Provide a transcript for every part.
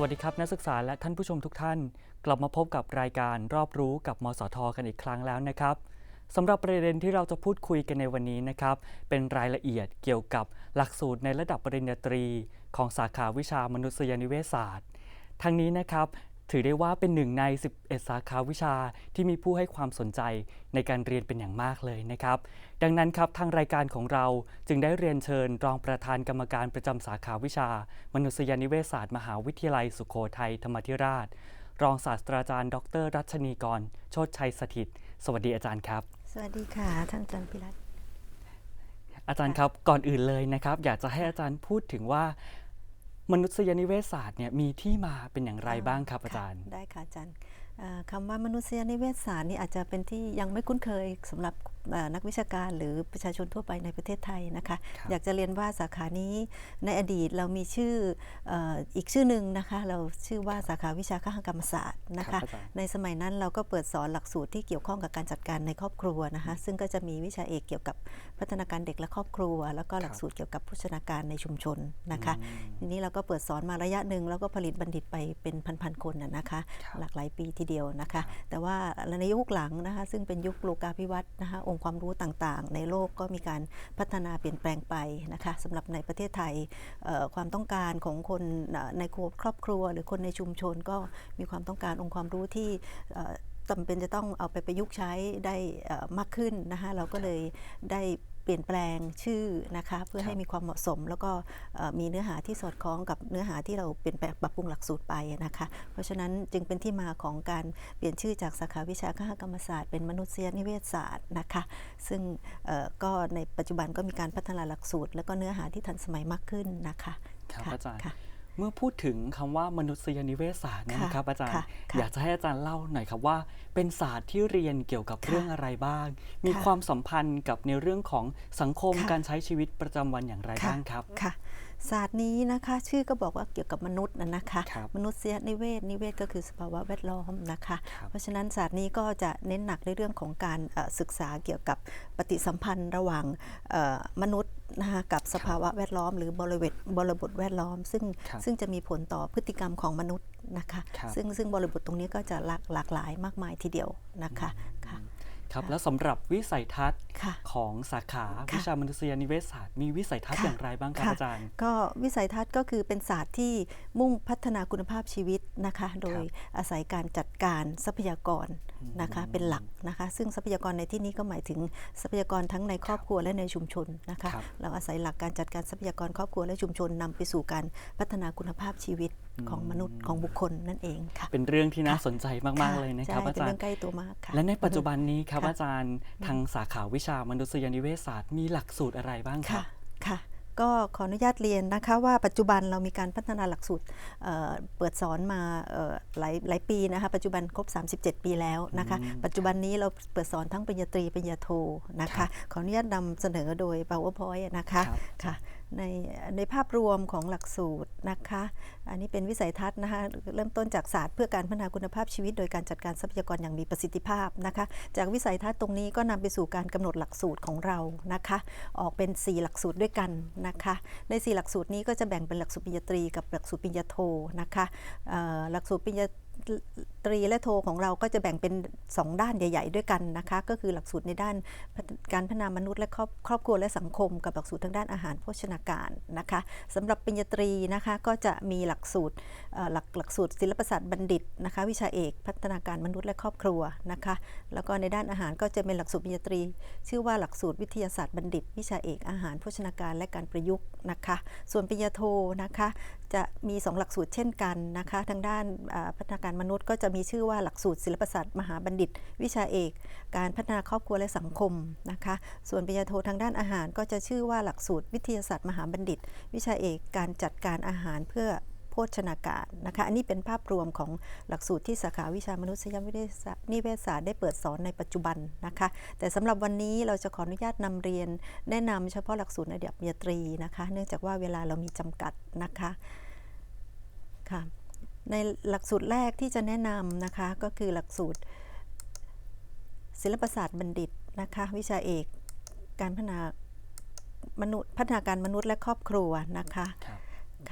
สวัสดีครับนักศึกษาและท่านผู้ชมทุกท่าน กลับมาพบกับรายการรอบรู้กับมสทกันอีกครั้งแล้วนะครับสำหรับประเด็นที่เราจะพูดคุยกันในวันนี้นะครับ เป็นรายละเอียดเกี่ยวกับหลักสูตรในระดับปริญญาตรี ของสาขาวิชามนุษยนิเวศศาสตร์ ทั้งนี้นะครับ ถือได้ว่าเป็นหนึ่งใน 11 สาขาวิชาที่มีผู้ให้ความสนใจในการเรียนเป็นอย่างมากเลยนะครับ ดังนั้นครับทางรายการของเราจึงได้เรียนเชิญรองประธานกรรมการประจำสาขาวิชา มนุษยนิเวศศาสตร์มหาวิทยาลัยสุโขทัยธรรมาธิราช รองศาสตราจารย์ ดร รัชนีกร โชติชัยสถิต สวัสดีอาจารย์ครับ สวัสดีค่ะ ท่านอาจารย์พิรัตน์อาจารย์ครับก่อนอื่นเลยนะครับ อยากจะให้อาจารย์พูดถึงว่า มนุษยนิเวศศาสตร์เนี่ยมีที่มาเป็นอย่างไรบ้างครับอาจารย์ ได้ค่ะอาจารย์เอ่อคำว่ามนุษยนิเวศศาสตร์นี่อาจจะเป็นที่ยังไม่คุ้นเคยสำหรับเอ่อ นักวิชาการหรือประชาชนทั่วไปในประเทศไทยนะคะครับอยากจะเรียนว่าสาขานี้ในอดีตเรามีชื่อเอ่ออีกชื่อหนึ่งนะคะ เราชื่อว่าสาขาวิชาคหกรรมศาสตร์นะครัคะบอาจารย์ในสมัยนั้นเราก็เปิดสอนหลักสูตรที่เกี่ยวข้องกับการจัดการในครอบครัวนะคะ ซึ่งก็จะมีวิชาเอกเกี่ยวกับพัฒนาการเด็กและครอบครัว แล้วก็หลักสูตรเกี่ยวกับโภชนาการในชุมชนนะคะทีนี้เราก็เปิดสอนมาระยะหนึ่งแล้วก็ผลิตบัณฑิตไปเป็นพันๆคนนะนะคะครับหลากหลายปีทีเดียวนะคะ แต่ว่าในยุคหลังนะคะ ซึ่งเป็นยุคโลกาภิวัตน์นะคะองค์ความรู้ต่างๆ ในโลกก็มีการพัฒนาเปลี่ยนแปลงไปนะคะสำหรับในประเทศไทยความต้องการของคนในครอบครัว หรือคนในชุมชนก็มีความต้องการองค์ความรู้ที่จำเป็นจะต้องเอาไปประยุกต์ใช้ได้มากขึ้นนะคะเราก็เลยได้ ปลี่ยนแปลงชื่อนะคะเพื่อให้มีความเหมาะสม แล้วก็เอ่อมีเนื้อหาที่สอดคล้องกับเนื้อหาที่เราเปลี่ยนแปลงปรับปรุงหลักสูตรไปนะคะ เพราะฉะนั้นจึงเป็นที่มาของการเปลี่ยนชื่อจากสาขาวิชาคหกรรมศาสตร์เป็นมนุษยนิเวศศาสตร์นะคะ ซึ่งเอ่อก็ในปัจจุบันก็มีการพัฒนาหลักสูตร แล้วก็เนื้อหาที่ทันสมัยมากขึ้นนะคะครับค่ะอาจารย์ค่ะ เมื่อพูดถึงคำว่ามนุษยนิเวศศาสตร์เนยค่ะนะครับอาจารย์ค่ะค่ะอยากจะให้อาจารย์เล่าหน่อยครับว่า เป็นศาสตร์ที่เรียนเกี่ยวกับค่ะเรื่องอะไรบ้าง มีค่ะความสัมพันธ์กับในเรื่องของสังคมค่ะการใช้ชีวิตประจำวันอย่างไรค่ะบ้างครับค่ะศาสตร์นี้นะคะชื่อก็บอกว่าเกี่ยวกับมนุษย์นะนะคะครับมนุษยนิเวศนิเวศก็คือสภาวะแวดล้อมนะคะครับเพราะฉะนั้นศาสตร์นี้ก็จะเน้นหนักในเรื่องของการเอ่อศึกษาเกี่ยวกับปฏิสัมพันธ์ระหว่างเอ่อมนุษย์ นะคะกับสภาวะแวดล้อม หรือบริเวณบริบทแวดล้อม ซึ่งครับซึ่งจะมีผลต่อพฤติกรรมของมนุษย์นะคะครับซึ่งซึ่งบริบทตรงนี้ก็จะหลากหลากหลายมากมายทีเดียวนะคะค่ะครับแล้วสำหรับวิสัยทัศน์ค่ะของสาขาค่ะวิชามนุษยนิเวศศาสตร์มีวิสัยทัศน์ค่ะอย่างไรบ้างครับค่ะอาจารย์ ก็วิสัยทัศน์ก็คือเป็นศาสตร์ที่มุ่งพัฒนาคุณภาพชีวิตนะคะ โดยอาศัยการจัดการทรัพยากร นะคะเป็นหลักนะคะ ซึ่งทรัพยากรในที่นี้ก็หมายถึงทรัพยากรทั้งในครอบครัวและในชุมชนนะคะครับเราอาศัยหลักการจัดการทรัพยากรครอบครัวและชุมชนนำไปสู่การพัฒนาคุณภาพชีวิตของมนุษย์ของบุคคลนั่นเองค่ะเป็นเรื่องที่น่าค่ะสนใจมากค่ะๆเลยนะครับใช่อาเป็นจารเรื่อย์งใกล้ตัวมากค่ะและในปัจจุบันนี้ครับค่ะอาจารย์ทางสาขาวิชามนุษยนิเวศศาสตร์มีหลักสูตรอะไรบ้างครัค่ะบค่ะ ก็ขออนุญาตเรียนนะคะว่าปัจจุบันเรามีการพัฒนาหลักสูตรเอ่อเปิดสอนมาเอ่อหลายหลายปีนะคะปัจจุบันครบ 37 ปีแล้วนะคะปัจจุบันนี้เราเปิดสอนทั้งปริญญาตรีปริญญาโทนะครัคะบขออนุญาตนำเสนอโดย PowerPoint นะคะครับค่ะ ในในภาพรวมของหลักสูตรนะคะ อันนี้เป็นวิสัยทัศน์นะคะเริ่มต้นจากศาสตร์เพื่อการพัฒนาคุณภาพชีวิต โดยการจัดการทรัพยากรอย่างมีประสิทธิภาพนะคะ จากวิสัยทัศน์ตรงนี้ก็นำไปสู่การกำหนดหลักสูตรของเรานะคะ ออกเป็น 4 หลักสูตรด้วยกันนะคะ ใน 4 หลักสูตรนี้ก็จะแบ่งเป็นหลักสูตรปริญญาตรีกับหลักสูตรปริญญาโทนะคะหลักสูตรปริญญา ตรีและโทของเราก็จะแบ่งเป็น 2 ด้านใหญ่ ๆ ด้วยกันนะคะ ก็คือหลักสูตรในด้านการพัฒนามนุษย์และครอบครอบครัวและสังคม กับหลักสูตรทางด้านอาหารโภชนาการนะคะสำหรับปริญญาตรีนะคะก็จะมีหลักสูตรหลักหลักสูตรศิลปศาสตร์บัณฑิตนะคะวิชาเอกพัฒนาการมนุษย์และครอบครัวนะคะแล้วก็ในด้านอาหารก็จะเป็นหลักสูตรปริญญาตรี ชื่อว่าหลักสูตรวิทยาศาสตร์บัณฑิต วิชาเอกอาหารโภชนาการและการประยุกต์นะคะ ส่วนปริญญาโทนะคะจะมี 2 หลักสูตรเช่นกันนะคะทางด้านพัฒนาการมนุษย์ก็จะมีีชื่อว่าหลักสูตรศิลปศาสตร์มหาบัณฑิต วิชาเอก การพัฒนาครอบครัวและสังคมนะคะ ส่วนปริญญาโททางด้านอาหาร ก็จะชื่อว่าหลักสูตรวิทยาศาสตร์มหาบัณฑิต วิชาเอกการจัดการอาหารเพื่อโภชนาการนะคะ อันนี้เป็นภาพรวมของหลักสูตรที่สาขาวิชามนุษยวิทยานิเวศศาสตร์ได้เปิดสอนในปัจจุบันนะคะ แต่สำหรับวันนี้เราจะขออนุญาตนำเรียน แนะนำเฉพาะหลักสูตรในระดับปริญญาตรีนะคะ เนื่องจากว่าเวลาเรามีจำกัดนะคะค่ะ ในหลักสูตรแรกที่จะแนะนำนะคะก็คือหลักสูตร ศิลปศาสตร์บัณฑิตนะคะวิชาเอกการพัฒนามนุษย์พัฒนาการมนุษย์และครอบครัวนะคะครับ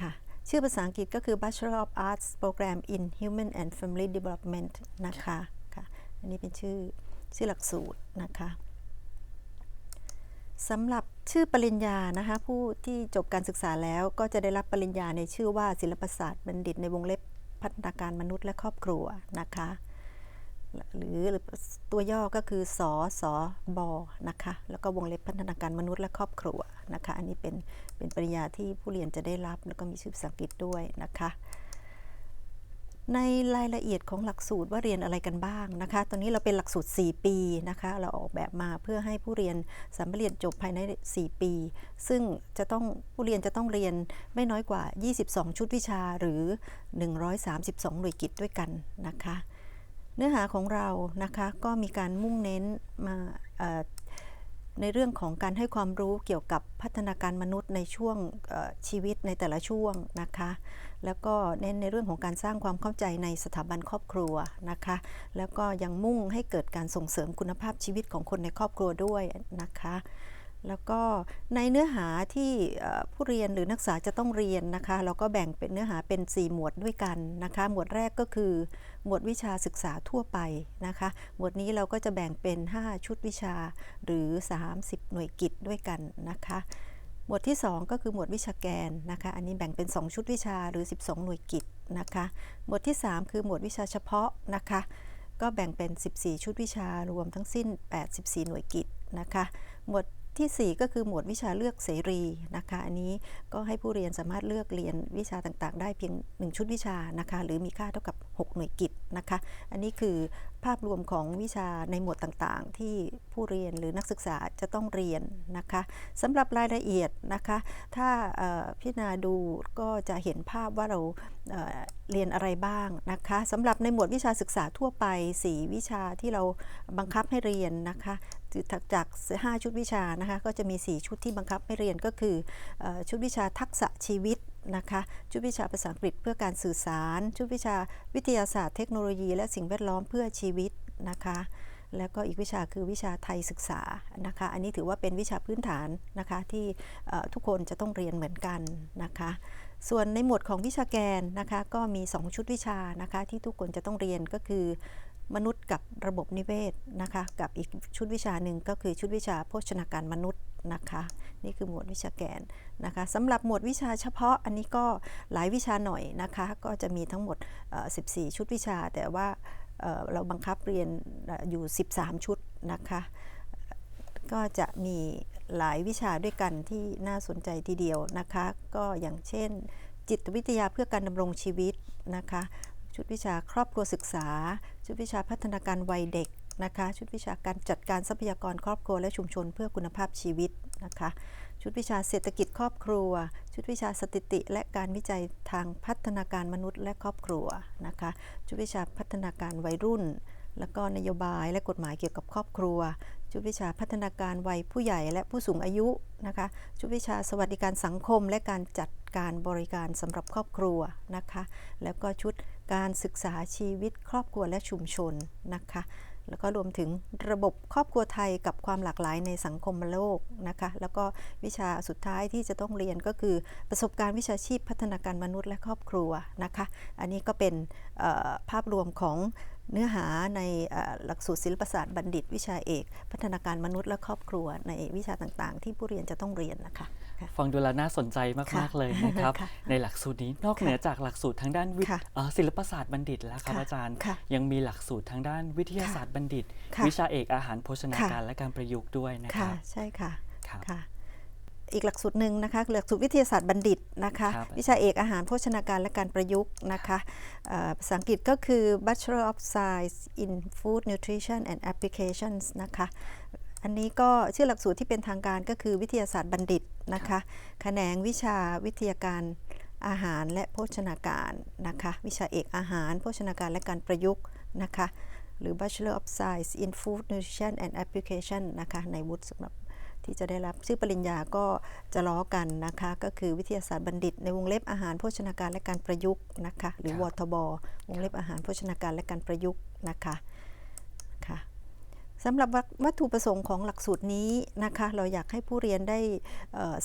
ค่ะชื่อภาษาอังกฤษก็คือ Bachelor of Arts Program in Human and Family Development นะคะค่ะอันนี้เป็นชื่อชื่อหลักสูตรนะคะสำหรับชื่อปริญญานะคะผู้ที่จบการศึกษาแล้วก็จะได้รับปริญญาในชื่อว่าศิลปศาสตร์บัณฑิตในวงเล็บ พัฒนาการมนุษย์และครอบครัวนะคะหรือตัวย่อก็คือสอสอบอนะคะแล้วก็วงเล็บพัฒนาการมนุษย์และครอบครัวนะคะอันนี้เป็นเป็นปริญญาที่ผู้เรียนจะได้รับแล้วก็มีชื่อภาษาอังกฤษด้วยนะคะ ในรายละเอียดของหลักสูตรว่าเรียนอะไรกันบ้างนะคะ ตอนนี้เราเป็นหลักสูตร 4 ปีนะคะ เราออกแบบมาเพื่อให้ผู้เรียนสามารถเรียนจบภายใน 4 ปี ซึ่งจะต้องผู้เรียนจะต้องเรียนไม่น้อยกว่า 22 ชุดวิชาหรือ 132 หน่วยกิจด้วยกันนะคะ เนื้อหาของเรานะคะก็มีการมุ่งเน้นมา ในเรื่องของการให้ความรู้เกี่ยวกับพัฒนาการมนุษย์ในช่วงชีวิตในแต่ละช่วงนะคะ แล้วก็เน้นในเรื่องของการสร้างความเข้าใจในสถาบันครอบครัวนะคะ แล้วก็ยังมุ่งให้เกิดการส่งเสริมคุณภาพชีวิตของคนในครอบครัวด้วยนะคะ แล้วก็ในเนื้อหาที่ผู้เรียนหรือนักศึกษาจะต้องเรียนนะคะเราก็แบ่งเป็นเนื้อหาเป็น 4 หมวดด้วยกันนะคะ หมวดแรกก็คือ หมวดวิชาศึกษาทั่วไปนะคะ หมวดนี้เราก็จะแบ่งเป็น 5 ชุดวิชาหรือ 30 หน่วยกิจด้วยกันนะคะ หมวดที่ 2 ก็คือหมวดวิชาแกนนะคะ อันนี้แบ่งเป็น 2 ชุดวิชาหรือ 12 หน่วยกิจนะคะ หมวดที่ 3 คือหมวดวิชาเฉพาะนะคะ ก็แบ่งเป็น 14 ชุดวิชารวมทั้งสิ้น 84 หน่วยกิจนะคะ หมวด ที่ 4 ก็คือหมวดวิชาเลือกเสรีนะคะอันนี้ก็ให้ผู้เรียนสามารถเลือกเรียนวิชาต่างๆ ได้เพียง 1 ชุดวิชานะคะหรือมีค่าเท่ากับ 6 หน่วยกิจนะคะ อันนี้คือภาพรวมของวิชาในหมวดต่างๆ ที่ผู้เรียนหรือนักศึกษาจะต้องเรียนนะคะสำหรับรายละเอียดนะคะ ถ้าเอ่อพิจารณาดูก็จะเห็นภาพว่าเราเเรียนอะไรบ้างนะคะสำหรับในหมวดวิชาศึกษาทั่วไป 4 วิชาที่เราบังคับให้เรียนนะคะจาก 5 ชุดวิชานะคะก็จะมี 4 ชุดที่บังคับให้เรียนก็คืออชุดวิชาทักษะชีวิต นะคะชุดวิชาภาษาอังกฤษเพื่อการสื่อสาร ชุดวิชาวิทยาศาสตร์เทคโนโลยี และสิ่งแวดล้อมเพื่อชีวิตนะคะแล้วก็อีกวิชาคือวิชาไทยศึกษานะคะ อันนี้ถือว่าเป็นวิชาพื้นฐานนะคะที่ทุกคนจะต้องเรียนเหมือนกันนะคะ ส่วนในหมวดของวิชาแกนนะคะก็มี 2 ชุดวิชานะคะที่ทุกคนจะต้องเรียนก็คือ มนุษย์กับระบบนิเวศนะคะกับอีกชุดวิชาหนึ่งก็คือชุดวิชาโภชนาการมนุษย์ นะคะ นี่คือหมวดวิชาแกนนะคะสำหรับหมวดวิชาเฉพาะอันนี้ก็หลายวิชาหน่อยนะคะ ก็จะมีทั้งหมด 14 ชุดวิชา แต่ว่าเราบังคับเรียนอยู่ 13 ชุดนะคะ ก็จะมีหลายวิชาด้วยกันที่น่าสนใจทีเดียวนะคะ ก็อย่างเช่น จิตวิทยาเพื่อการดำรงชีวิตนะคะ ชุดวิชาครอบครัวศึกษา ชุดวิชาพัฒนาการวัยเด็ก นะคะ ชุดวิชาการจัดการทรัพยากรครอบครัวและชุมชนเพื่อคุณภาพชีวิตนะคะ ชุดวิชาเศรษฐกิจครอบครัว ชุดวิชาสถิติ และการวิจัยทางพัฒนาการมนุษย์และครอบครัวนะคะ ชุดวิชาพัฒนาการวัยรุ่น แล้วก็นโยบายและกฎหมายเกี่ยวกับครอบครัว ชุดวิชาพัฒนาการวัยผู้ใหญ่และผู้สูงอายุนะคะ ชุดวิชาสวัสดิการสังคมและการจัดการบริการสำหรับครอบครัวนะคะ แล้วก็ชุดการศึกษาชีวิตครอบครัวและชุมชนนะคะ แล้วก็รวมถึงระบบครอบครัวไทยกับความหลากหลายในสังคมโลกนะคะ แล้วก็วิชาสุดท้ายที่จะต้องเรียนก็คือประสบการณ์วิชาชีพพัฒนาการมนุษย์และครอบครัวนะคะ อันนี้ก็เป็นภาพรวมของเนื้อหาในหลักสูตรศิลปศาสตร์บัณฑิต วิชาเอก พัฒนาการมนุษย์และครอบครัวในวิชาต่างๆ ที่ผู้เรียนจะต้องเรียนนะคะ ฟังดูแล้วน่าสนใจมากค่ะๆเลยนะครับค่ะในหลักสูตรนี้นอกค่ะเหนือจากหลักสูตรทางด้านวิทค่ะเอ่อศิลปศาสตร์บัณฑิตแล้วครับค่ะอาจารย์ค่ะยังมีหลักสูตรทางด้านวิทยาศาสตร์บัณฑิตค่ะวิชาเอกอาหารโภชนาค่ะการและการประยุกต์ด้วยนะคค่ะรับใช่ค่ะครับค่ะอีกหลักสูตรหนึ่งนะคะหลักสูตรวิทยาศาสตร์บัณฑิตนะคะครับวิชาเอกอาหารโภชนาการและการประยุกต์นะคะเอ่อภาษาอังกฤษก็คือ Bachelor of Science in Food Nutrition and Applications นะคะ อันนี้ก็ชื่อหลักสูตรที่เป็นทางการก็คือวิทยาศาสตร์บัณฑิตนะคะแขนงวิชาวิทยาการอาหารและโภชนาการนะคะวิชาเอกอาหาร โภชนาการและการประยุกต์นะคะหรือ Bachelor of Science in Food Nutrition and Application นะคะในวุฒิสำหรับที่จะได้รับชื่อปริญญาก็จะล้อกันนะคะก็คือวิทยาศาสตร์บัณฑิต ในวงเล็บอาหารโภชนาการและการประยุกต์นะคะหรือครับวทบวงเล็บอาหารโภชนาการและการประยุกต์นะคะค่ะ สำหรับวัตถุประสงค์ของหลักสูตรนี้นะคะ เราอยากให้ผู้เรียนได้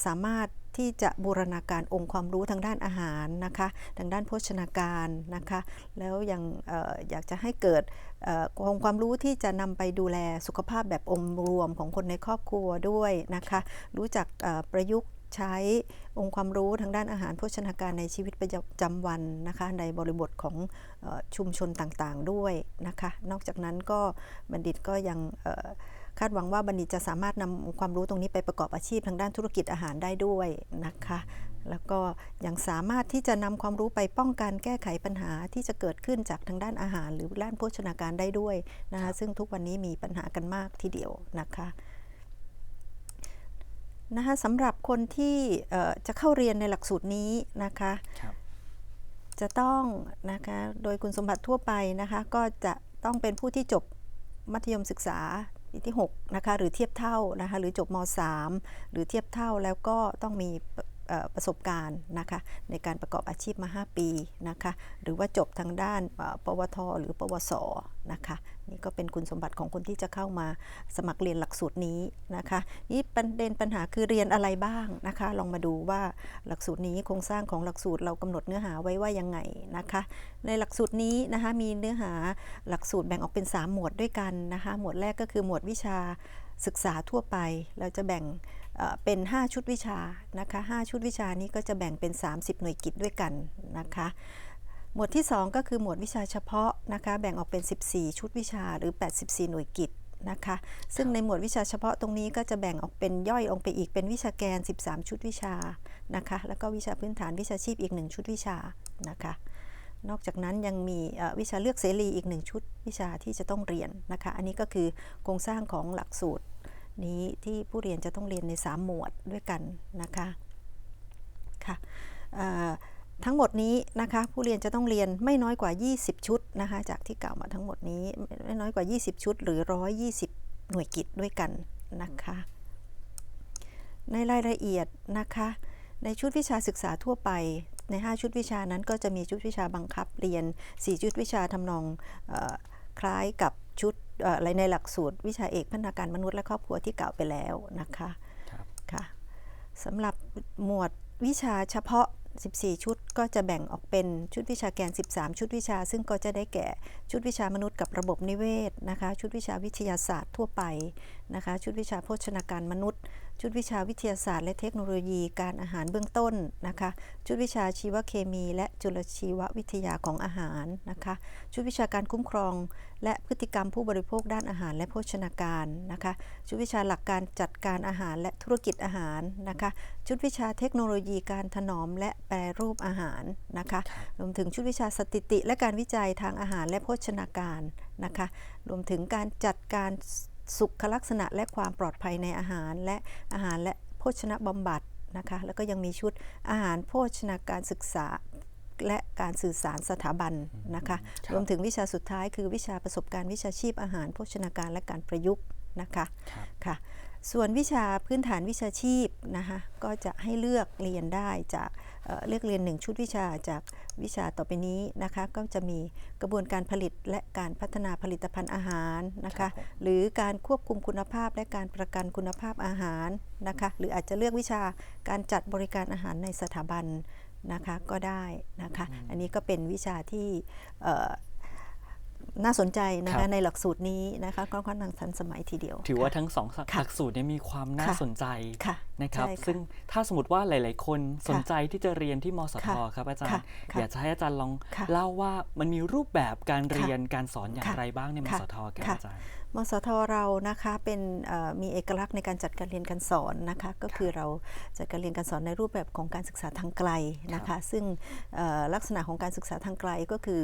สามารถที่จะบูรณาการองค์ความรู้ทางด้านอาหารนะคะ ทางด้านโภชนาการนะคะ แล้วยังอออยากจะให้เกิดองค์ความรู้ที่จะนำไปดูแลสุขภาพแบบองค์รวมของคนในครอบครัวด้วยนะคะ รู้จักประยุกต์ ใช้องค์ความรู้ทางด้านอาหารโภชนาการในชีวิตประจำวันนะคะในบริบทของชุมชนต่างๆด้วยนะคะ นอกจากนั้นก็บัณฑิตก็ยังคาดหวังว่าบัณฑิตจะสามารถนำความรู้ตรงนี้ไปประกอบอาชีพทางด้านธุรกิจอาหารได้ด้วยนะคะ แล้วก็ยังสามารถที่จะนำความรู้ไปป้องกันแก้ไขปัญหาที่จะเกิดขึ้นจากทางด้านอาหาร หรือด้านโภชนาการได้ด้วยนะคะ ซึ่งทุกวันนี้มีปัญหากันมากทีเดียวนะคะ นะคะสำหรับคนที่เอ่อจะเข้าเรียนในหลักสูตรนี้นะคะครับจะต้องนะคะโดยคุณสมบัติทั่วไปนะคะก็จะต้องเป็นผู้ที่จบมัธยมศึกษาปีที่6นะคะหรือเทียบเท่านะคะหรือจบม .3 หรือเทียบเท่าแล้วก็ต้องมีเอ่อ ประสบการณ์นะคะในการประกอบอาชีพมา 5 ปีนะคะหรือว่าจบทางด้านปวท หรือปวสนะคะนี่ก็เป็นคุณสมบัติของคนที่จะเข้ามาสมัครเรียนหลักสูตรนี้นะคะนี่ประเด็นปัญหาคือเรียนอะไรบ้างนะคะลองมาดูว่าหลักสูตรนี้โครงสร้างของหลักสูตรเรากำหนดเนื้อหาไว้ว่ายังไงนะคะในหลักสูตรนี้นะคะมีเนื้อหาหลักสูตรแบ่งออกเป็น 3 หมวดด้วยกันนะคะหมวดแรกก็คือหมวดวิชาศึกษาทั่วไป เราจะแบ่ง เอ่อเป็น 5 ชุดวิชานะคะ5ชุดวิชานี้ก็จะแบ่งเป็น 30 หน่วยกิจด้วยกันนะคะหมวดที่ 2 ก็คือหมวดวิชาเฉพาะนะคะแบ่งออกเป็น 14 ชุดวิชาหรือ 84 หน่วยกิจนะคะซึ่งในหมวดวิชาเฉพาะตรงนี้ก็จะแบ่งออกเป็นย่อยออกไปอีกเป็นวิชาแกน 13 ชุดวิชานะคะแล้วก็วิชาพื้นฐานวิชาชีพอีก 1 ชุดวิชานะคะนอกจากนั้นยังมีเอ่อวิชาเลือกเสรีอีกหนึ่งชุดวิชาที่จะต้องเรียนนะคะอันนี้ก็คือโครงสร้างของหลักสูตร นี้ที่ผู้เรียนจะต้องเรียนใน 3 หมวดด้วยกันนะคะค่ะทั้งหมดนี้นะคะผู้เรียนจะต้องเรียนไม่น้อยกว่า 20 ชุดนะคะจากที่กล่าวมาทั้งหมดนี้ไม่น้อยกว่า 20 ชุด หรือ 120 หน่วยกิจด้วยกันนะคะในรายละเอียดนะคะในชุดวิชาศึกษาทั่วไปใน 5 ชุดวิชานั้นก็จะมีชุดวิชาบังคับเรียน 4 ชุดวิชาทำนองออคล้ายกับชุด อ่ออะไรในหลักสูตรวิชาเอกพัฒนาการมนุษย์และครอบครัวที่กล่าวไปแล้วนะคะครับค่ะสำหรับหมวดวิชาเฉพาะ 14 ชุดก็จะแบ่งออกเป็นชุดวิชาแกน 13 ชุดวิชา ซึ่งก็จะได้แก่ชุดวิชามนุษย์กับระบบนิเวศนะคะ ชุดวิชาวิทยาศาสตร์ทั่วไปนะคะ ชุดวิชาโภชนาการมนุษย์ ชุดวิชาวิทยาศาสตร์ และเทคโนโลยีการอาหารเบื้องต้นนะคะ ชุดวิชาชีวเคมีและจุลชีววิทยาของอาหารนะคะ ชุดวิชาการคุ้มครอง และพฤติกรรมผู้บริโภคด้านอาหารและโภชนาการนะคะ ชุดวิชาหลักการจัดการอาหารและธุรกิจอาหารนะคะ ชุดวิชาเทคโนโลยีการถนอมและแปรรูปอาหารนะคะ รวมถึงชุดวิชาสถิติ และการวิจัยทางอาหารและโภชนาการนะคะ รวมถึงการจัดการ สุขลักษณะและความปลอดภัยในอาหารและอาหารและโภชนะบำบัดนะคะแล้วก็ยังมีชุดอาหารโภชนาการศึกษาและการสื่อสารสถาบันนะคะครับรวมถึงวิชาสุดท้ายคือวิชาประสบการณ์วิชาชีพอาหารโภชนาการและการประยุกต์นะคะครับค่ะส่วนวิชาพื้นฐานวิชาชีพนะคะก็จะให้เลือกเรียนได้จาก เอ่อเลือกเรียนหนึ่งชุดวิชาจากวิชาต่อไปนี้นะคะก็จะมีกระบวนการผลิตและการพัฒนาผลิตภัณฑ์อาหารนะครัคะบผมหรือการควบคุมคุณภาพและการประกันคุณภาพอาหารนะคะหรืออาจจะเลือกวิชาการจัดบริการอาหารในสถาบันนะคะก็ได้นะคะอันนี้ก็เป็นวิชาที่เอ่อน่าสนใจนะครัคะบในหลักสูตรนี้นะคะก็ค่อนข้างทันสมัยทีเดียว ถือว่าค่ะทั้งสองหค่ะลักสูตรเนี่ยมีความน่าค่ะสนใจค่ะ นะครับ ใช่ค่ะซึ่งถ้าสมมติว่าหลาย ๆ คนสนค่ะใจที่จะเรียนที่มสทค่ะครับอาจารค่ะย์ ค่ะอยากจะให้อาจารย์ลองค่ะเล่าว่ามันมีรูปแบบการเรียนการสอนอย่างค่ะไรบ้างในมค่ะสทครับค่ะ อาจารย์ มสทเรานะคะเป็นเอ่อมีเอกลักษณ์ในการจัดการเรียนการสอนนะคะก็คือเราจัดการเรียนการสอนในรูปแบบของการศึกษาทางไกลนะคะซึ่งเอ่อลักษณะของการศึกษาทางไกลก็คือ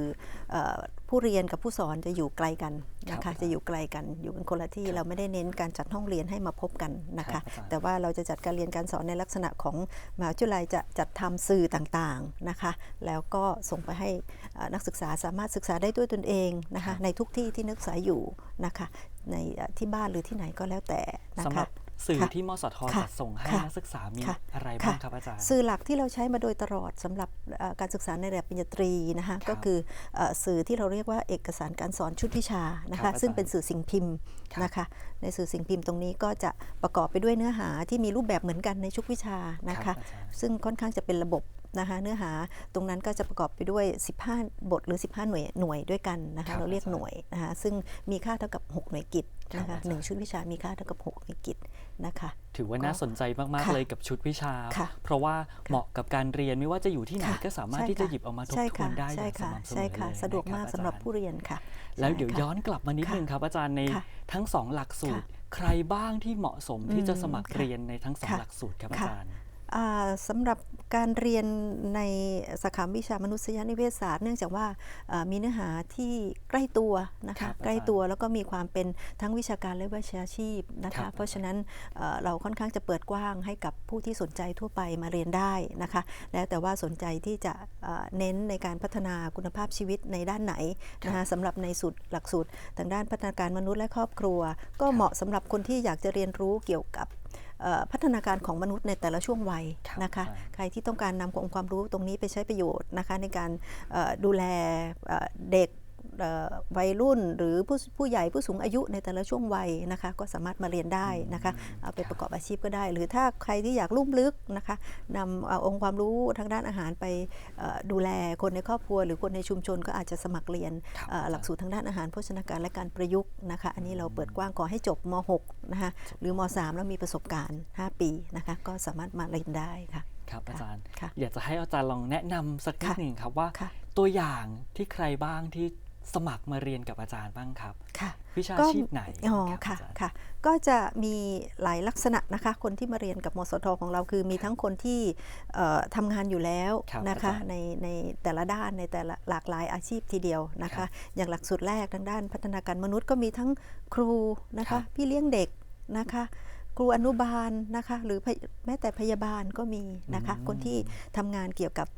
เอ่อผู้เรียนกับผู้สอนจะอยู่ไกลกันนะครัคะบจะอยู่ไกลกันอยู่กันคนละที่ครับเราไม่ได้เน้นการจัดห้องเรียนให้มาพบกันนะครัคะ บอาจารย์ แต่ว่าเราจะจัดการการเรียนการสอนในลักษณะของมหาวิทยาลัยจะจัดทำสื่อต่างๆนะคะ แล้วก็ส่งไปให้นักศึกษาสามารถศึกษาได้ด้วยตนเองนะคะ ในทุกที่ที่นักศึกษาอยู่นะคะ ในที่บ้านหรือที่ไหนก็แล้วแต่นะคะ สื่อค่ะที่มสทค่ะจัดส่งให้ค่ะนักศึกษามีค่ะอะไรค่ะบ้างครับอาจารย์ สื่อหลักที่เราใช้มาโดยตลอดสำหรับเอ่อการศึกษาในระดับปริญญาตรีนะคะครับก็คือเอ่อสื่อที่เราเรียกว่าเอกสารการสอนชุดวิชานะครัคะบอาจารย์ซึ่งเป็นสื่อสิ่งพิมพ์ครับนะคะในสื่อสิ่งพิมพ์ตรงนี้ก็จะประกอบไปด้วยเนื้อหาที่มีรูปแบบเหมือนกันในชุดวิชานะครัคะบอาจารย์ซึ่งค่อนข้างจะเป็นระบบ นะคะเนื้อหาตรงนั้นก็จะประกอบไปด้วย 15 บทหรือ 15 หน่วยหน่วยด้วยกันนะครัคะบเราเรียกอาจารย์หน่วยนะคะซึ่งมีค่าเท่ากับ 6 หน่วยกิจนะครัคะบอาจารย์หนึ่งชุดวิชามีค่าเท่ากับ 6 หน่วยกิจนะคะถือว่าน่าสนใจมากๆค่ะเลยกับชุดวิชาค่ะเพราะว่าเหมาะกับการเรียนไม่ว่าจะอยู่ที่ไหนค่ะก็สามารถใช่ที่จะค่หยิบเอามาทบใช่ทวค่ะนได้อใช่ย่างสค่ะม่ำเสมใช่อค่ะเลยสะดวกนคมากอาสำหรับจาย์ผู้เรียนค่ะ แล้วเดี๋ยวใช่ค่ะย้อนกลับมานิดค่ะนึงครับอาจารย์ในค่ะทั้งสองหลักสูตร ใครบ้างที่เหมาะสมที่จะสมัครค่ะเรียนในทั้งสองค่ะหลักสูตรครับอาค่ะจารย์อ่า สำหรับการเรียนในสาขาวิชามนุษยนิเวศศาสตร์ เนื่องจากว่าเอ่อมีเนื้อหาที่ใกล้ตัวนะครัคะบอาจารย์ใกล้ตัวแล้วก็มีความเป็นทั้งวิชาการและวิชาชีพนะครัคะบเพราะฉะนั้นเอ่อเราค่อนข้างจะเปิดกว้างให้กับผู้ที่สนใจทั่วไปมาเรียนได้นะคะ แล้วแต่ว่าสนใจที่จะเอ่อเน้นในการพัฒนาคุณภาพชีวิตในด้านไหนนะคะสำหรับในสูตรหลักสูตรทางด้านพัฒนาการมนุษย์และครอบครัว ก็เหมาะสำหรับคนที่อยากจะเรียนรู้เกี่ยวกับเอ่อ พัฒนาการของมนุษย์ในแต่ละช่วงวัยครับนะคะอาจารย์ใครที่ต้องการนำองค์ความรู้ตรงนี้ไปใช้ประโยชน์นะคะในการเอ่อดูแลเอ่อเด็กเอ่อ วัยรุ่นหรือผู้ผู้ใหญ่ผู้สูงอายุในแต่ละช่วงวัยนะคะก็สามารถมาเรียนได้นะคะเอาไปประกอบอาชีพก็ได้ หรือถ้าใครที่อยากลุ่มลึกนะคะนำเอาองค์ความรู้ทางด้านอาหารไปเอ่อดูแลคนในครอบครัว หรือคนในชุมชนก็อาจจะสมัครเรียนครับเอ่อหลักสูตรทางด้านอาหารโภชนาการและการประยุกต์นะคะอันนี้เราเปิดกว้างขอให้จบม .6 นะคะหรือม .3 แล้วมีประสบการณ์ 5 ปีนะคะก็สามารถมาเรียนได้ค่ะครับอาจารย์ค่ะอยากจะให้อาจารย์ลองแนะนำสักนิดค่ะหนึ่งครับว่าค่ะตัวอย่างที่ใครบ้างที่ สมัครมาเรียนกับอาจารย์บ้างครับ ค่ะ วิชาก็ชีพไหนอ๋อรับค่ะอาจารย์ค่ะ ก็จะมีหลายลักษณะนะคะ คนที่มาเรียนกับมสทของเราคือมีทั้งคนที่เอ่อทำงานอยู่แล้วครับนะคะอาจารย์ในในแต่ละด้านในแต่ละหลากหลายอาชีพทีเดียวนะครัคะบอย่างหลักสูตรแรกทางด้านพัฒนาการมนุษย์ก็มีทั้งครูนะครัคะบพี่เลี้ยงเด็กนะคะครูอนุบาลนะคะหรือพยแม้แต่พยาบาลก็มีนะคะคนที่ทำงานเกี่ยวกับ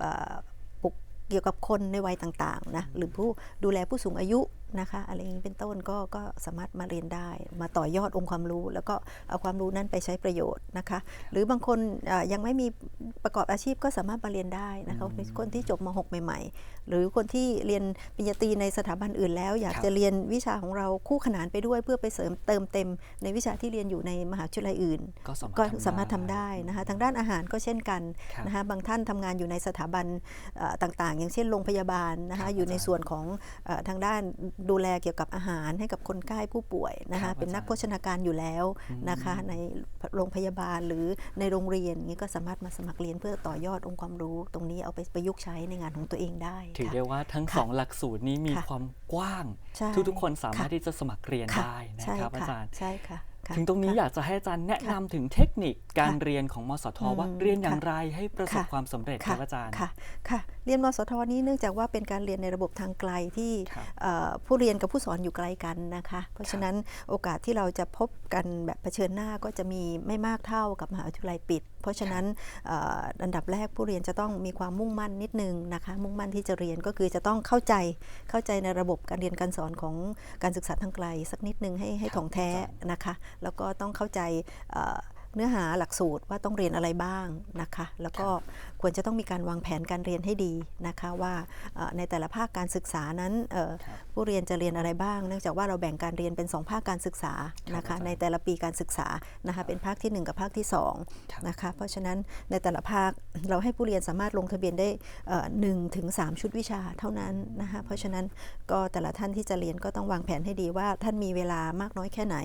เกี่ยวกับคนในวัยต่างๆนะหรือผู้ดูแลผู้สูงอายุ นะคะอะไรอย่างนี้เป็นต้นก็ก็สามารถมาเรียนได้ มาต่อยอดองค์ความรู้ แล้วก็เอาความรู้นั้นไปใช้ประโยชน์นะคะ หรือบางคนเอ่อยังไม่มีประกอบอาชีพก็สามารถมาเรียนได้นะคะคนที่จบม .6 ใหม่ ๆ หรือคนที่เรียนปริญญาตรีในสถาบันอื่นแล้ว อยากครับจะเรียนวิชาของเราคู่ขนานไปด้วย เพื่อไปเสริมเติมเต็ม ในวิชาที่เรียนอยู่ในมหาวิทยาลัยอื่น ก็สามารถก็ทำสามารถทำได้นะคะทางด้านอาหารก็เช่นกันครับนะคะบางท่านทำงานอยู่ในสถาบันเอ่อต่างๆ อย่างเช่นโรงพยาบาลนะครัคะบอยู่ในอาจารย์ส่วนของเออทางด้านดูแลเกี่ยวกับอาหารให้กับคนไข้ผู้ป่วยนะครัคะบเป็นนักอาจารย์โภชนาการอยู่แล้วอืมนะคะในโรงพยาบาลหรือในโรงเรียนอย่างนี้ก็สามารถมาสมัครเรียนเพื่อต่อยอดองค์ความรู้ ตรงนี้เอาไปประยุกต์ใช้ในงานของตัวเองได้ ถือค่ะได้ว่าทั้งค่ะสองหลักสูตรนี้มีค่ะความกว้างใช่ทุกๆคนสามารถค่ะที่จะสมัครเรียนค่ะได้นะใช่ครับอาจารย์ใช่ค่ะค่ะ ถึงตรงนี้ค่ะอยากจะให้อาจารย์แนะค่ะนำถึงเทคนิคการค่ะเรียนของมสทอืมว่าเรียนอย่างค่ะไรให้ประสบค่ะความสำเร็จครับอาจารย์ค่ะค่ะเรียนมสทนี้เนื่องจากว่าเป็นการเรียนในระบบทางไกลที่ครับเอ่อผู้เรียนกับผู้สอนอยู่ไกลกันนะคะ เพราะฉะนั้นโอกาสที่เราจะพบกันแบบเผชิญหน้าก็จะมีไม่มากเท่ากับมหาวิทยาลัยปิดเพราะฉะนั้นเอ่ออันดับแรกผู้เรียนจะต้องมีความมุ่งมั่นนิดนึงนะคะมุ่งมั่นที่จะเรียนก็คือจะต้องเข้าใจเข้าใจในระบบการเรียนการสอนของการศึกษาทางไกล สักนิดนึงให้ให้ครับถ่องแท้อาจารย์นะคะ แล้วก็ต้องเข้าใจ เอ่อเนื้อหาหลักสูตรว่าต้องเรียนอะไรบ้างนะคะ แล้วก็ควรจะต้องมีการวางแผนการเรียนให้ดีนะคะว่าเอ่อในแต่ละภาคการศึกษานั้นเอ่อครับผู้เรียนจะเรียนอะไรบ้าง เนื่องจากว่าเราแบ่งการเรียนเป็น 2 ภาคการศึกษานะครัคะบอาจารย์ในแต่ละปีการศึกษานะคะเป็นภาคทีหนึ่1 กับภาคที่ครับ2นะคะเพราะฉะนั้นในแต่ละภาคเราให้ผู้เรียนสามารถลงทะเบียนได้หนึ่งถึงสามชุดวิชาเท่านั้นนะคะเพราะฉะนั้นก็แต่ละท่านที่จะเรียนก็ต้องวางแผนให้ดีว่าท่านมีเวลามากน้อยแค่ไหน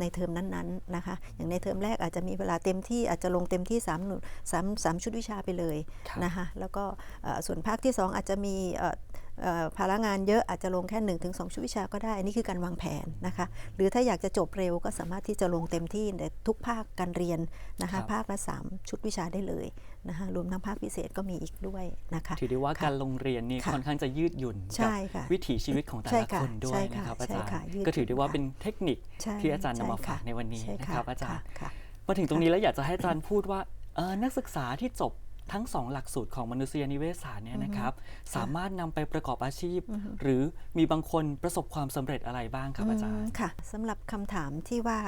ในเทอมนั้นๆนะคะอย่างในเทอมแรกอาจจะมีเวลาเต็มที่อาจจะลงเต็มที่3หนุสามสามชุดวิชาไปเลยครับนะคะแล้วก็เอ่อส่วนภาคที่ 2 อาจจะมีเอ่อเอ่อภาระงานเยอะอาจจะลงแค่1นถึงสชุดวิชาก็ได้ อันนี้คือการวางแผนนะคะหรือถ้าอยากจะจบเร็วก็สามารถที่จะลงเต็มที่ในทุกภาคการเรียนนะครัคะบภาคละ3ชุดวิชาได้เลยนะคะรวมทั้งภาคพิเศษก็มีอีกด้วยนะคะถือได้ว่าค่ะการลงเรียนนี่ค่ะค่อนข้างจะยืดหยุ่นใช่กับค่ะวิถีชีวิตของแต่ใช่ละค่ะคนด้วยใช่นะค่ะครับอาใช่จารย์ค่ะยืดก็ถือได้ว่าหยุ่นเป็นเทคนิคใช่ที่อาจารย์นำมาใช่ฝากในวันนี้ใช่นะครับอาจารย์ค่ะ มาถึงตรงนี้แล้วอยากจะให้อาจารย์พูดว่าเอ่อนักศึกษาที่จบทั้งสองหลักสูตรของมนุษยนิเวศศาสตร์เนี่ยนะครับสามารถนำไปประกอบอาชีพ หรือมีบางคนประสบความสำเร็จอะไรบ้างครับอาจารมย์ค่ะสำหรับคำถามที่ว่า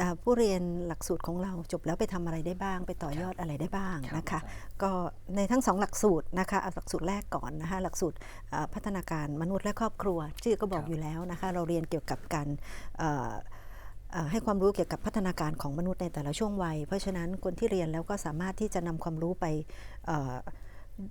อ่าผู้เรียนหลักสูตรของเราจบแล้วไปทำอะไรได้บ้าง ไปต่อยอดอะไรได้บ้างครับนะคะอาจารย์ก็ในทั้งสองหลักสูตรนะคะเอาหลักสูตรแรกก่อนนะคะหลักสูตรอ่าพัฒนาการมนุษย์และครอบครัว ชื่อก็บอกอยู่แล้วนะคะเราเรียนเกี่ยวกับการเอ่อเอ่อ ให้ความรู้เกี่ยวกับพัฒนาการของมนุษย์ในแต่ละช่วงวัย เพราะฉะนั้นคนที่เรียนแล้วก็สามารถที่จะนำความรู้ไปเอ่อ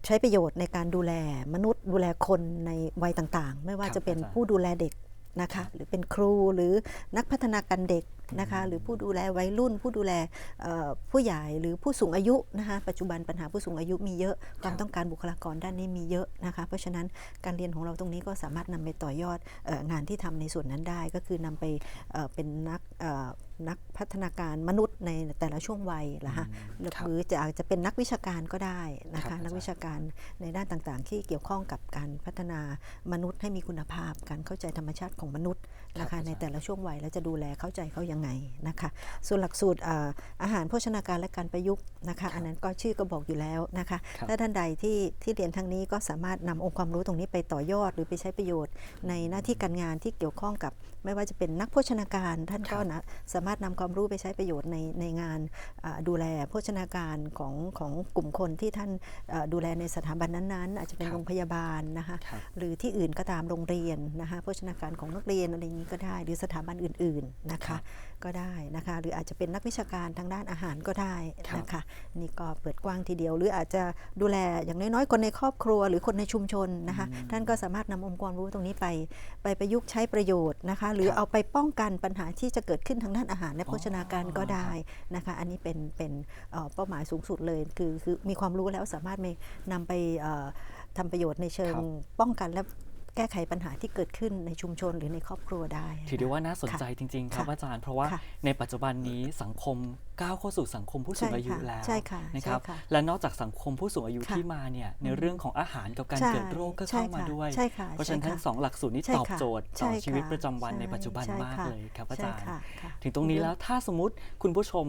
ใช้ประโยชน์ในการดูแลมนุษย์ ดูแลคนในวัยต่างๆ ไม่ว่าครับจะเป็นอาจารย์ผู้ดูแลเด็กนะคะหรือเป็นครูหรือนักพัฒนาการเด็ก นะคะหรือผู้ดูแลวัยรุ่น ผู้ดูแลเอ่อผู้ใหญ่หรือผู้สูงอายุนะคะปัจจุบันปัญหาผู้สูงอายุมีเยอะความต้องการบุคลากรด้านนี้มีเยอะนะคะเพราะฉะนั้นการเรียนของเราตรงนี้ก็สามารถนำไปต่อยอดเอองานที่ทำในส่วนนั้นได้ ก็คือนำไปเอ่อเป็นนักเอ่อนักพัฒนาการมนุษย์ในแต่ละช่วงวัยละฮะอืมครับหรือจะอาจจะเป็นนักวิชาการก็ได้นะครัคะบอาจารย์นักวิชาการในด้านต่างๆ ที่เกี่ยวข้องกับการพัฒนามนุษย์ให้มีคุณภาพ การเข้าใจธรรมชาติของมนุษย์ นะครัคะบอาจารย์ในแต่ละช่วงวัยแล้วจะดูแลเข้าใจเขายังไงนะคะส่วนหลักสูตรอ่าอาหารโภชนาการและการประยุกต์นะคะอันนั้นก็ชื่อก็บอกอยู่แล้วนะคะครับถ้าท่านใดที่ที่เรียนทางนี้ก็สามารถนำองค์ความรู้ตรงนี้ไปต่อยอด หรือไปใช้ประโยชน์ ในหน้าที่การงานที่เกี่ยวข้องกับ ไม่ว่าจะเป็นนักโภชนาการ ท่านก็นะสามารถนำความรู้ไปใช้ประโยชน์ในในงานอ่าดูแลโภชนาการของของกลุ่มคนที่ท่านเอ่อดูแลในสถาบันนั้นๆ อาจจะเป็นครับโรงพยาบาลนะคะครับหรือที่อื่นก็ตามโรงเรียนนะคะโภชนาการของนักเรียนอะไรอย่างนี้ก็ได้ หรือสถาบันอื่นๆนะครัคะบก็ได้นะคะ หรืออาจจะเป็นนักวิชาการทางด้านอาหารก็ได้ครับนะคะนี่ก็เปิดกว้างทีเดียว หรืออาจจะดูแลอย่างน้อยๆ คนในครอบครัว หรือคนในชุมชนนะคะท่านก็สามารถนำองค์ความรู้ตรงนี้ไป ไปประยุกต์ใช้ประโยชน์นะคะ หรือครับเอาไปป้องกันปัญหาที่จะเกิดขึ้นทางด้านอาหารและโภชนาการก็อ๋อได้นะคะ อันนี้เป็นเป็นเอ่อเป้าหมายสูงสุดเลยคือคือมีความรู้แล้วสามารถไปนำไปเอ่อทำประโยชน์ในเชิงครับป้องกันและ แก้ไขปัญหาที่เกิดขึ้นในชุมชนหรือในครอบครัวได้ ถือได้ว่าน่าสนใจค่ะจริง ๆ ครับค่ะอาจารย์ เพราะว่าค่ะในปัจจุบันนี้สังคม ก้าวเข้าสู่สังคมผู้สูงอายุใช่ค่ะแล้วใช่ค่ะนะครับใช่ค่ะและนอกจากสังคมผู้สูงอายุค่ะที่มาเนี่ยในเรื่องของอาหารกับการใช่เกิดโรคก็เข้ามาใช่ค่ะด้วยใช่ค่ะเพราะฉะนั้นใช่ค่ะทั้งสองหลักสูตรนี้ใช่ตอบค่ะโจทย์ต่อใช่ชีวิตค่ะประจำวันในใช่ปัจจุบันใช่มากค่ะเลยครับอาใช่จารย์ค่ะค่ะถึงตรงนี้แล้วถ้าสมมติคุณผู้ชม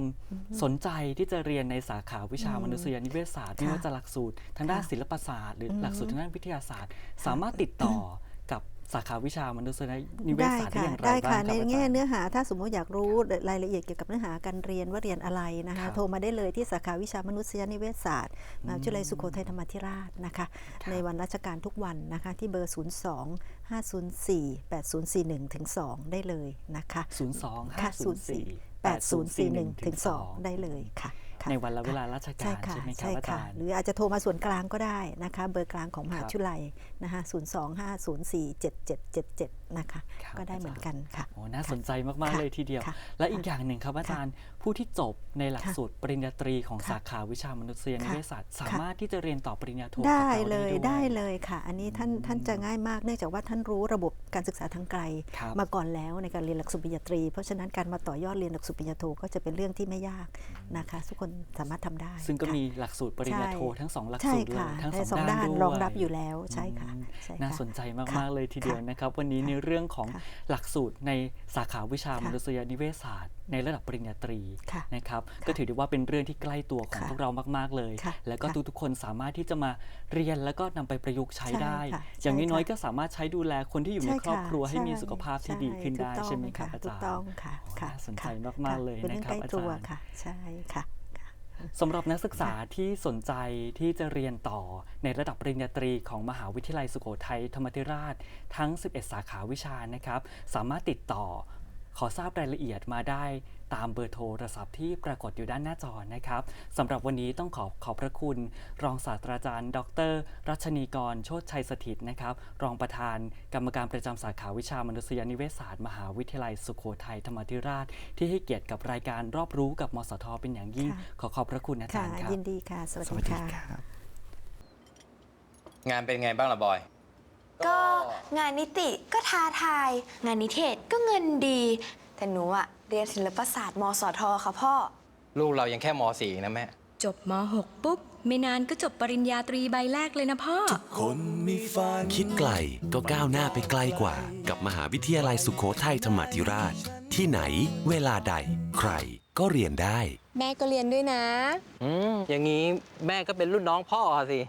สนใจที่จะเรียนในสาขาวิชาอืมมนุษยนิเวศศาสตร์ไม่ค่ะว่าจะหลักสูตรทางด้านค่ะศิลปศาสตร์ หรืออืมหลักสูตรทางด้านวิทยาศาสตร์ สามารถติดต่อกับ สาขาวิชามนุษยนิเวศได้ศาสตร์ได้ค่ะอย่างไรได้บ้างคค่ะรับในอาแง่จารย์เนื้อหาถ้าสมมติอยากรู้รายละเอียดเกี่ยวกับเนื้อหาการเรียนว่าเรียนอะไรนะครัคะบโทรมาได้เลยที่สาขาวิชามนุษยนิเวศศาสตร์มหาวิทยาลัยสุโขทัยธรรมาธิราชนะคะครับในวันราชการทุกวันนะคะที่เบอร์ 0 2 5 0 4 8 0 4 1ถึง2ได้เลยนะคะ02ค่ะ504 8041ถึง2ได้เลยค่ะค่ะ ในวันและเวลาราชใช่การค่ะใช่ไหมครับใช่อาค่ะจารย์หรืออาจจะโทรมาส่วนกลางก็ได้นะคะ เบอร์กลางของมหาครับวิทยาลัยนะคะ025047777นะคะ ครับก็ได้เหมือนกันค่ะ โอ้น่าสนใจมากค่ะๆเลยทีเดียว ค่ะและอีกอย่างหนึ่งครับอาจารย์ผู้ที่จบในหลักค่ะสูตรปริญญาตรีของค่ะสาขาวิชามนุษยนิเวศศาสตร์ค่ะสามารถที่จะเรียนต่อปริญญาโทกับได้เราเลยด้วยได้เลยค่ะ อันนี้ท่านท่านจะง่ายมากเนื่องจากว่าท่านรู้ระบบการศึกษาทางไกล ครับ มาก่อนแล้วในการเรียนหลักสูตรปริญญาตรี เพราะฉะนั้นการมาต่อยอดเรียนหลักสูตรปริญญาโทก็จะเป็นเรื่องที่ไม่ยากนะคะ ทุกคนสามารถทำได้ซึ่งก็ค่ะ มีหลักสูตรปริญญาโทใช่ ทั้งสองหลักใช่สูตรเลยค่ะทั้งในสองด้านด้วยรองรับอยู่แล้วใช่ค่ะอืมใช่ค่ะน่าสนใจค่ะมาก ๆ เลยทีเดียวค่ะนะครับ วันนี้ในเรื่องของค่ะหลักสูตรในสาขาวิชาค่ะมนุษยนิเวศศาสตร์ ในระดับปริญญาตรีค่ะนะครับค่ะก็ถือได้ว่าเป็นเรื่องที่ใกล้ตัวของค่ะพวกเรามากๆเลยค่ะแล้วก็ค่ะทุกๆคนสามารถที่จะมาเรียนแล้วก็นำไปประยุกต์ใช้ใช่ได้ค่ะอย่างใช่น้อยค่ะๆก็สามารถใช้ดูแลคนที่อยู่ในใช่ครอบครัวให้มีใช่สุขภาพที่ใช่ดีขึ้นได้ถูกต้องใช่ไหมครับะอาถูจากรย์ต้องค่ะโอ้ค่ะน่าสนใจค่ะมากๆเลยเป็นเรื่องนะครับใกล้ตัวอาจารย์ค่ะใช่ค่ะ สำหรับนักศึกษาที่สนใจที่จะเรียนต่อในระดับปริญญาตรีของมหาวิทยาลัยสุโขทัยธรรมาธิราชทั้ง 11 สาขาวิชานะครับ สามารถติดต่อขอทราบรายละเอียดมาได้ ตามเบอร์โทรศัพท์ที่ปรากฏอยู่ด้านหน้าจอนะครับสำหรับวันนี้ต้องขอขอบพระคุณ รองศาสตราจารย์ ดร รัชนีกร โชติชัยสถิตย์นะครับ รองประธานกรรมการประจำสาขาวิชามนุษยนิเวศศาสตร์มหาวิทยาลัยสุโขทัยธรรมาธิราช ที่ให้เกียรติกับรายการรอบรู้กับมสทเป็นอย่างยิ่งค่ะขอขอบพระคุณอาจาค่ะรย์ครับยินดีค่ะ สวัสสวัดีสดีค่ะครับงานเป็นไงบ้างล่ะบอยก็งานนิติก็ท้าทาย งานนิเทศก็เงินดี แต่หนูอะเรียนศิลปศาสตร์มสทค่ะพ่อ ลูกเรายังแค่ม .4 นะแม่ จบม .6 ปุ๊บ ไม่นานก็จบปริญญาตรีใบแรกเลยนะพ่อคิดไกลก็ก้าวหน้าไปไกลกว่า กับมหาวิทยาลัยสุโขทัยธรรมาธิราช ที่ไหน เวลาใด ใครก็เรียนได้ แม่ก็เรียนด้วยนะ อืม อย่างนี้แม่ก็เป็นรุ่นน้องพ่อสิ